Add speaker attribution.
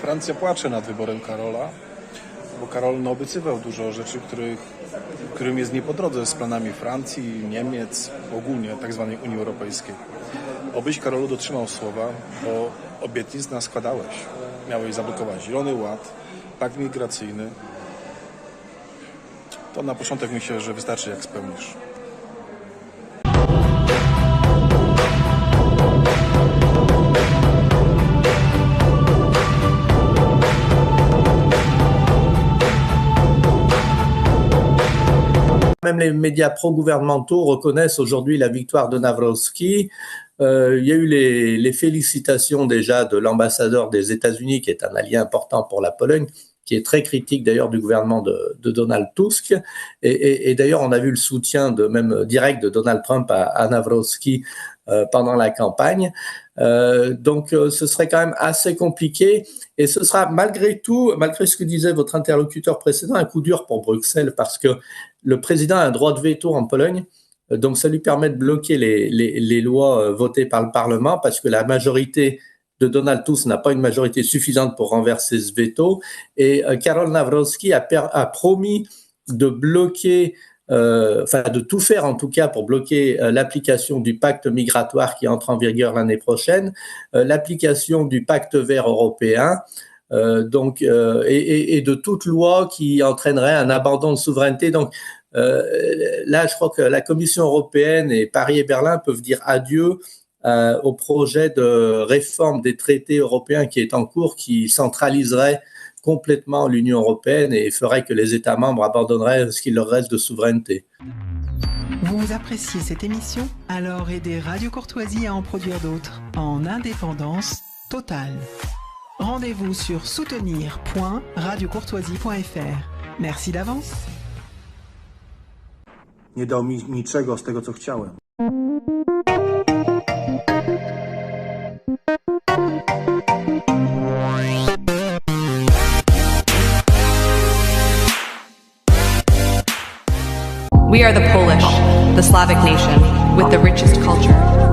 Speaker 1: Francja płacze nad wyborem Karola, bo Karol no, obiecywał dużo rzeczy, których, którym jest nie po drodze z planami Francji, Niemiec, ogólnie tak zwanej Unii Europejskiej. Obyś Karolu dotrzymał słowa, bo obietnic naskładałeś. Miałeś zablokować Zielony Ład, pakt migracyjny. To na początek myślę, że wystarczy jak spełnisz.
Speaker 2: Même les médias pro-gouvernementaux reconnaissent aujourd'hui la victoire de Navrowski. Euh, il y a eu les, les félicitations déjà de l'ambassadeur des États-Unis, qui est un allié important pour la Pologne, qui est très critique d'ailleurs du gouvernement de, Donald Tusk. Et, d'ailleurs, on a vu le soutien de même direct de Donald Trump à, à euh, pendant la campagne. Euh, donc, euh, ce serait quand même assez compliqué. Et ce sera malgré tout, malgré ce que disait votre interlocuteur précédent, un coup dur pour Bruxelles parce que le président a un droit de veto en Pologne. Donc, ça lui permet de bloquer les, les, les lois votées par le Parlement parce que la majorité de Donald Tusk n'a pas une majorité suffisante pour renverser ce veto. Et euh, Karol Nawrocki a, promis de bloquer, euh, enfin de tout faire en tout cas pour bloquer euh, l'application du pacte migratoire qui entre en vigueur l'année prochaine, l'application du pacte vert européen, donc et, de toute loi qui entraînerait un abandon de souveraineté. Donc là, je crois que la Commission européenne et Paris et Berlin peuvent dire adieu euh, au projet de réforme des traités européens qui est en cours, qui centraliserait complètement l'Union européenne et ferait que les États membres abandonneraient ce qu'il leur reste de souveraineté.
Speaker 3: Vous appréciez cette émission? Alors aidez Radio Courtoisie à en produire d'autres en indépendance totale. Rendez-vous sur soutenir.radiocourtoisie.fr. Merci d'avance.
Speaker 4: Nie dał mi niczego z tego, co chciałem.
Speaker 5: We are the Polish, the Slavic nation, with the richest culture.